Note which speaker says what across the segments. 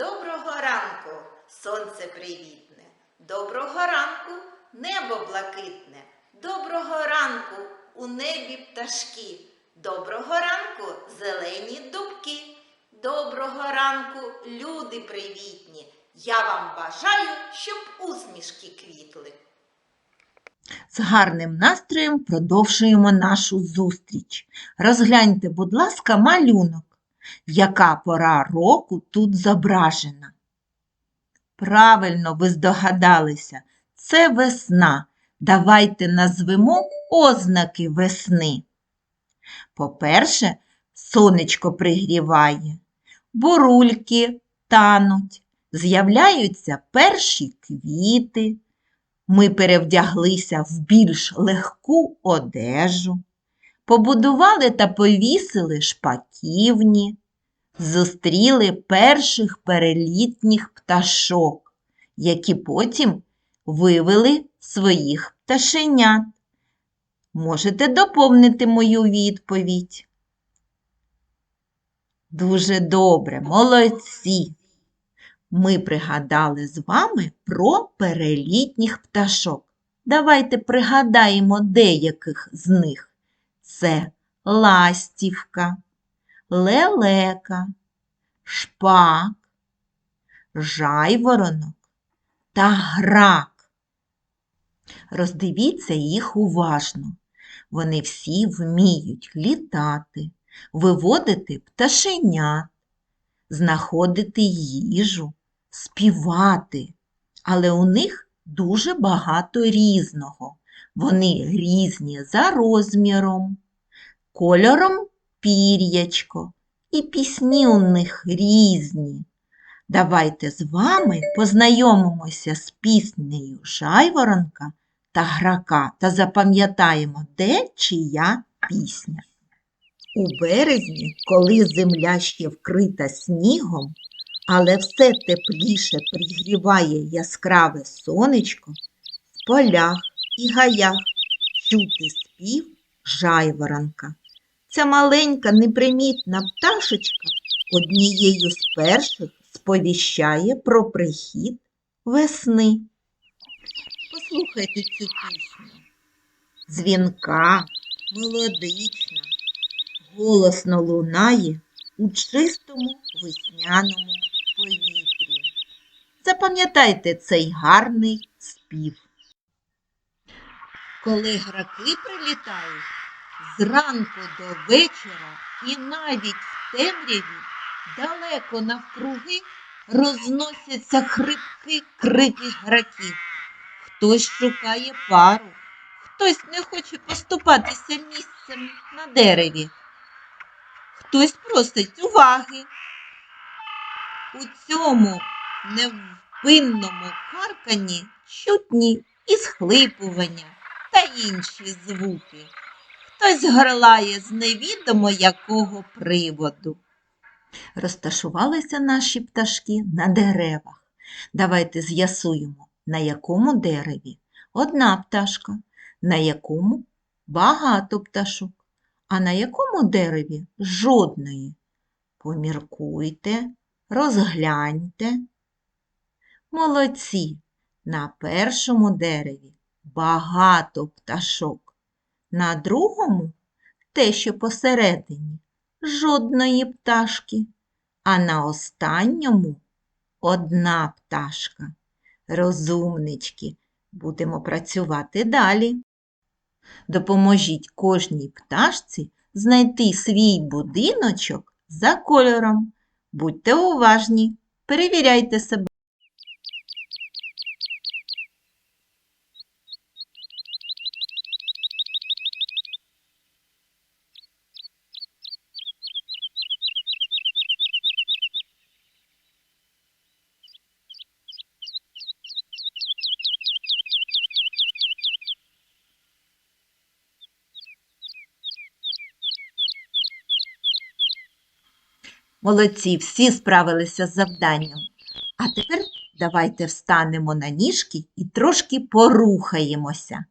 Speaker 1: Доброго ранку, сонце привітне. Доброго ранку, небо блакитне. Доброго ранку, у небі пташки. Доброго ранку, зелені дубки. Доброго ранку, люди привітні. Я вам бажаю, щоб усмішки квітли.
Speaker 2: З гарним настроєм продовжуємо нашу зустріч. Розгляньте, будь ласка, малюнок. Яка пора року тут зображена? Правильно ви здогадалися, це весна. Давайте назвемо ознаки весни. По-перше, сонечко пригріває, бурульки тануть, з'являються перші квіти. Ми перевдяглися в більш легку одежу, побудували та повісили шпаківні, зустріли перших перелітніх пташок, які потім вивели своїх пташенят. Можете доповнити мою відповідь. Дуже добре, молодці! Ми пригадали з вами про перелітніх пташок. Давайте пригадаємо деяких з них. Це ластівка, лелека, шпак, жайворонок та грак. Роздивіться їх уважно. Вони всі вміють літати, виводити пташенят, знаходити їжу, співати, але у них дуже багато різного. Вони різні за розміром, кольором пір'ячко, і пісні у них різні. Давайте з вами познайомимося з піснею Жайворонка та грака та запам'ятаємо, де чия пісня. У березні, коли земля ще вкрита снігом, але все тепліше пригріває яскраве сонечко, в полях і гаях чути спів жайворонка. Ця маленька непримітна пташечка однією з перших сповіщає про прихід весни. Послухайте цю пісню. Дзвінка, мелодична, голосно лунає у чистому весняному повітрі. Запам'ятайте цей гарний спів. Коли граки прилітають зранку до вечора і навіть в темряві далеко навкруги розносяться хрипкі крики граків. Хтось шукає пару, хтось не хоче поступатися місцем на дереві. Хтось просить уваги. У цьому невпинному карканні чутні і схлипування та інші звуки. Хтось горлає з невідомо якого приводу. Розташувалися наші пташки на деревах. Давайте з'ясуємо, на якому дереві одна пташка, на якому багато пташок, а на якому дереві жодної. Поміркуйте, розгляньте. Молодці, на першому дереві багато пташок, на другому те, що посередині, жодної пташки, а на останньому одна пташка. Розумнички, будемо працювати далі. Допоможіть кожній пташці знайти свій будиночок за кольором. Будьте уважні, перевіряйте себе. Молодці, всі справилися з завданням. А тепер давайте встанемо на ніжки і трошки порухаємося.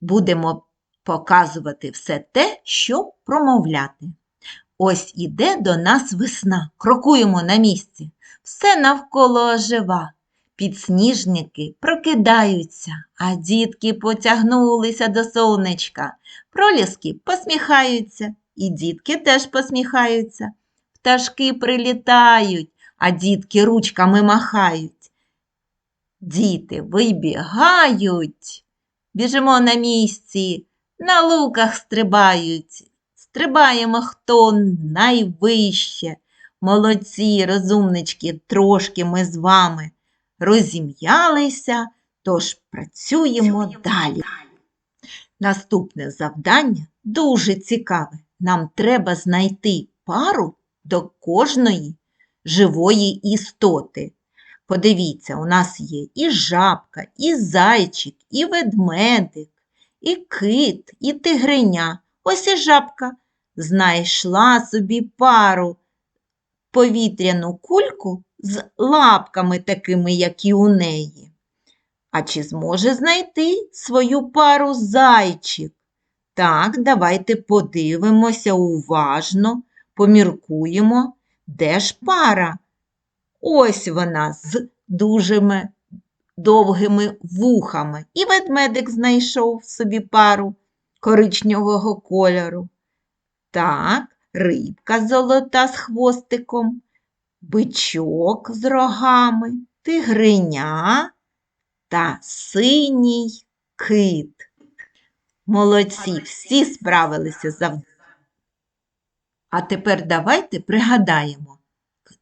Speaker 2: Будемо показувати все те, що промовляти. Ось іде до нас весна, крокуємо на місці. Все навколо ожива. Підсніжники прокидаються, а дітки потягнулися до сонечка. Проліски посміхаються, і дітки теж посміхаються. Пташки прилітають, а дітки ручками махають. Діти вибігають, біжимо на місці, на луках стрибають. Стрибаємо хто найвище. Молодці, розумнички, трошки ми з вами розім'ялися, тож працюємо далі. Наступне завдання дуже цікаве. Нам треба знайти пару до кожної живої істоти. Подивіться, у нас є і жабка, і зайчик, і ведмедик, і кит, і тигриня. Ось і жабка знайшла собі пару повітряну кульку з лапками такими, як і у неї. А чи зможе знайти свою пару зайчик? Так, давайте подивимося уважно, поміркуємо, де ж пара? Ось вона з дужими довгими вухами. І ведмедик знайшов собі пару коричневого кольору. Так, рибка золота з хвостиком, бичок з рогами, тигриня та синій кит. Молодці, всі справилися з завданням. А тепер давайте пригадаємо,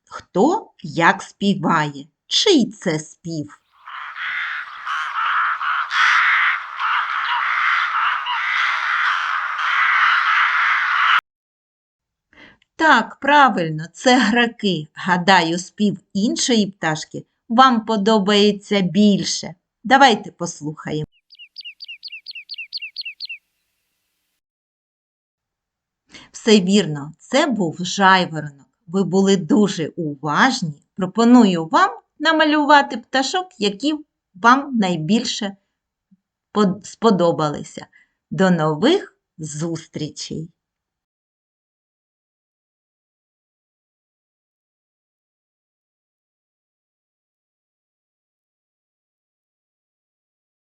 Speaker 2: хто як співає, чий це спів. Так, правильно, це граки. Гадаю, спів іншої пташки вам подобається більше. Давайте послухаємо. Все вірно, це був жайворонок. Ви були дуже уважні. Пропоную вам намалювати пташок, які вам найбільше сподобалися. До нових зустрічей!